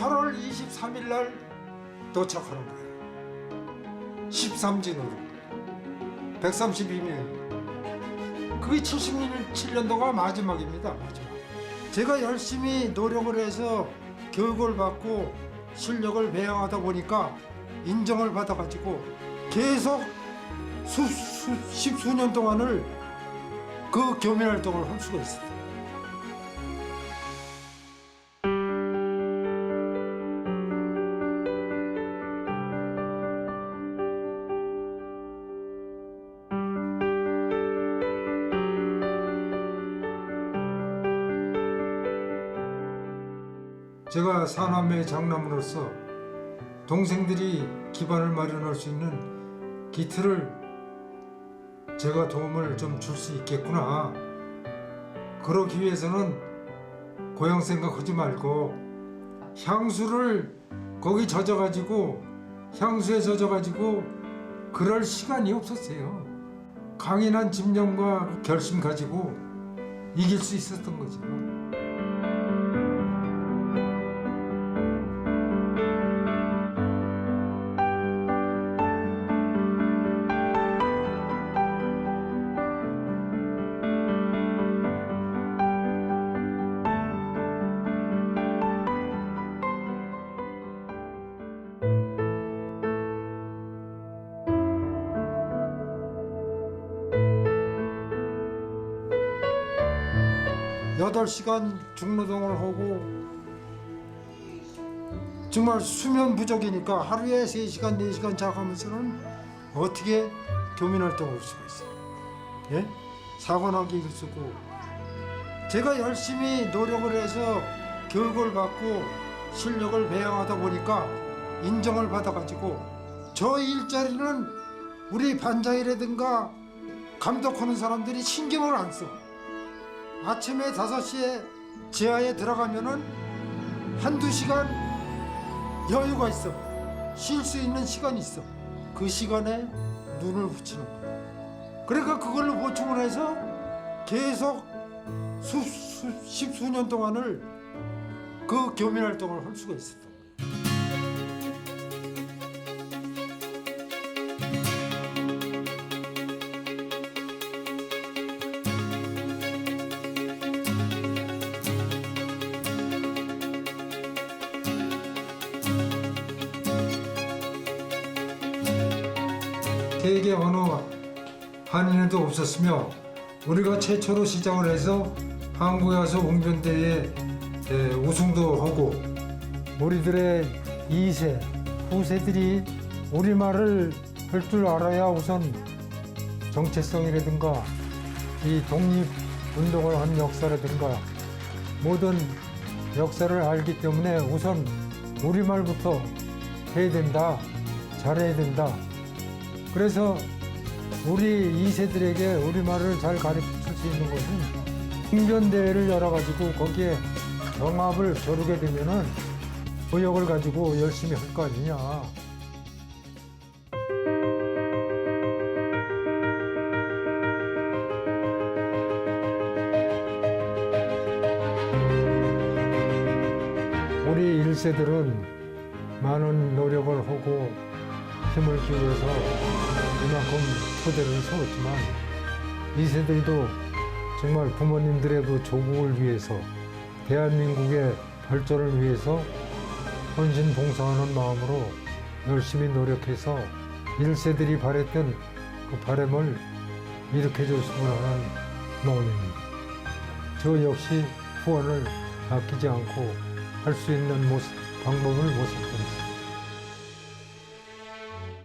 8월 23일 날 도착하는 거예요. 13진으로 132명. 그게 77년도가 마지막입니다. 마지막. 제가 열심히 노력을 해서 교육을 받고 실력을 배양하다 보니까 인정을 받아가지고 계속 수, 수, 십수년 동안을 그 교민 활동을 할 수가 있어요. 제가 사남매 장남으로서 동생들이 기반을 마련할 수 있는 기틀을 제가 도움을 좀 줄 수 있겠구나. 그러기 위해서는 고향 생각하지 말고 향수를 거기 젖어가지고 향수에 젖어가지고 그럴 시간이 없었어요. 강인한 집념과 결심 가지고 이길 수 있었던 거죠. 여덟 시간 중노동을 하고 정말 수면 부족이니까 하루에 세시간네시간 자가면서는 어떻게 교민 활동을 할 수가 있어요? 예? 사고 나기 일수고 제가 열심히 노력을 해서 교육을 받고 실력을 배양하다 보니까 인정을 받아가지고 저 일자리는 우리 반장이라든가 감독하는 사람들이 신경을 안 써. 아침에 5시에 지하에 들어가면은 한두 시간 여유가 있어. 쉴 수 있는 시간이 있어. 그 시간에 눈을 붙이는 거야. 그러니까 그걸로 보충을 해서 계속 수, 수, 십수년 동안을 그 교민 활동을 할 수가 있었던 대개 어느 한인에도 없었으며 우리가 최초로 시작을 해서 한국에 와서 웅변대회 에, 우승도 하고 우리들의 2세, 후세들이 우리말을 할 줄 알아야 우선 정체성이라든가 이 독립운동을 한 역사라든가 모든 역사를 알기 때문에 우선 우리말부터 해야 된다, 잘해야 된다. 그래서 우리 2세들에게 우리말을 잘 가르칠 수 있는 것은 웅변대회를 열어가지고 거기에 경합을 겨루게 되면은 의욕을 가지고 열심히 할 거 아니냐. 우리 1세들은 많은 노력을 하고 힘을 기울여서 이만큼 토대를 세웠지만 2세들도 정말 부모님들의 그 조국을 위해서 대한민국의 발전을 위해서 헌신 봉사하는 마음으로 열심히 노력해서 1세들이 바랬던 그 바람을 일으켜 줬으면 하는 마음입니다. 저 역시 후원을 아끼지 않고 할 수 있는 모습, 방법을 모색합니다.